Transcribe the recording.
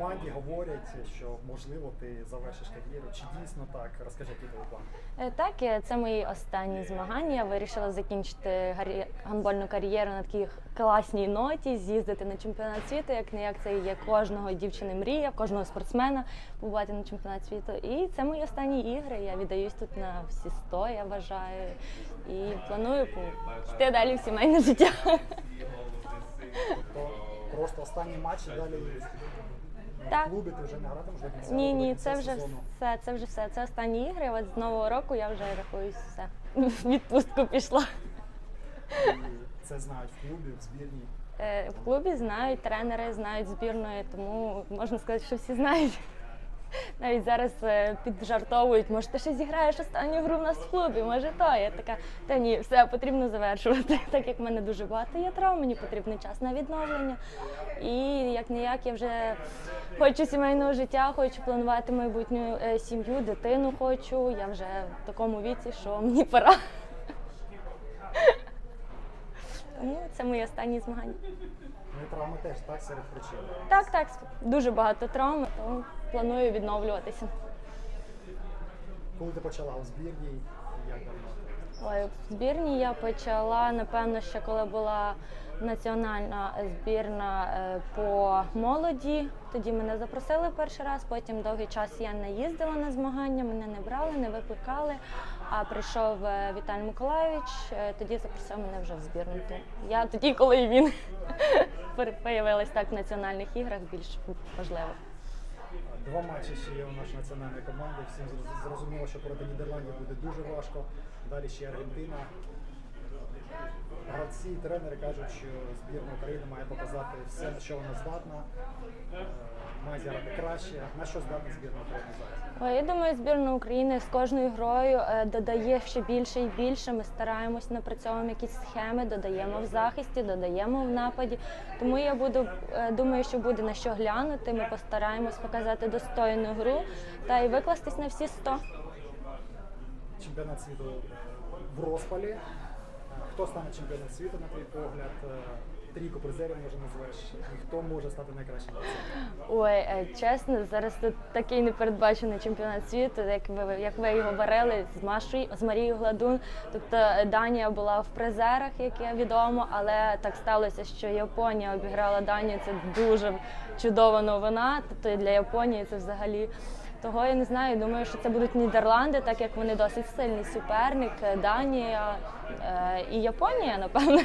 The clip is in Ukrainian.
команді говорять, що можливо ти завершиш кар'єру. Чи дійсно так? Розкажи, які твої плани. Е, Так, е, це мої останні змагання. Я вирішила закінчити гандбольну кар'єру на такій класній ноті, з'їздити на чемпіонат світу, як не як це є кожного дівчини мрія, кожного спортсмена побувати на чемпіонат світу. І це мої останні ігри. Я віддаюсь тут на всі 100, я вважаю. І планую піти далі в сімейне життя. То просто останні матчі далі в Так. клубі ти вже не грати, вже кінця. Ні, ні, це вже все. Це вже все. Це останні ігри. От з нового року я вже рахуюсь все. В відпустку пішла. І Це знають в клубі, в збірній. Е, В клубі знають, тренери знають збірної, тому можна сказати, що всі знають. Навіть зараз е, піджартовують, може, ти ще зіграєш останню гру в нас в клубі, може то. Я така, та ні, все потрібно завершувати. Так як в мене дуже багато є травм, мені потрібний час на відновлення. І як не як я вже хочу сімейного життя, хочу планувати майбутню е, сім'ю, дитину хочу. Я вже в такому віці, що мені пора. Тому це мої останні змагання. Ну і травми теж так серед причин. Так, так, дуже багато травм, тому планую відновлюватися. Коли ти почала у збірній, як давно? Ой, в збірні я почала, напевно, ще коли була національна збірна е, по молоді. Тоді мене запросили перший раз, потім довгий час я не їздила на змагання, мене не брали, не викликали. А прийшов Віталь Віталій Миколаївич, е, тоді запросив мене вже в збірну. Я тоді, коли і він появилась так в національних іграх, більш важливо. Два матчі ще є у нашої національної команди. Всім зрозуміло, що проти Нідерландів буде дуже важко. Далі ще Аргентина. Гравці і тренери кажуть, що збірна України має показати все, на що вона здатна, е, має зіграти краще. На що здатна збірна України зараз? Я думаю, збірна України з кожною грою е, додає ще більше і більше. Ми стараємось, напрацьовуємо якісь схеми, додаємо в захисті, додаємо в нападі. Тому я буду е, думаю, що буде на що глянути. Ми постараємось показати достойну гру та й викластись на всі 100. Чемпіонат світу в розпалі. Хто стане чемпіоном світу, на твій погляд? Е, Трійку призерів може назвеш. Хто може стати найкращим? Ой, е, чесно, зараз тут такий непередбачений чемпіонат світу, як ви як ви і говорили з Машою, з Марією Гладун. Тобто Данія була в призерах, як я відомо, але так сталося, що Японія обіграла Данію. Це дуже чудова новина. Тобто для Японії це взагалі. Того я не знаю. Думаю, що це будуть Нідерланди, так як вони досить сильний суперник, Данія е, і Японія, напевно.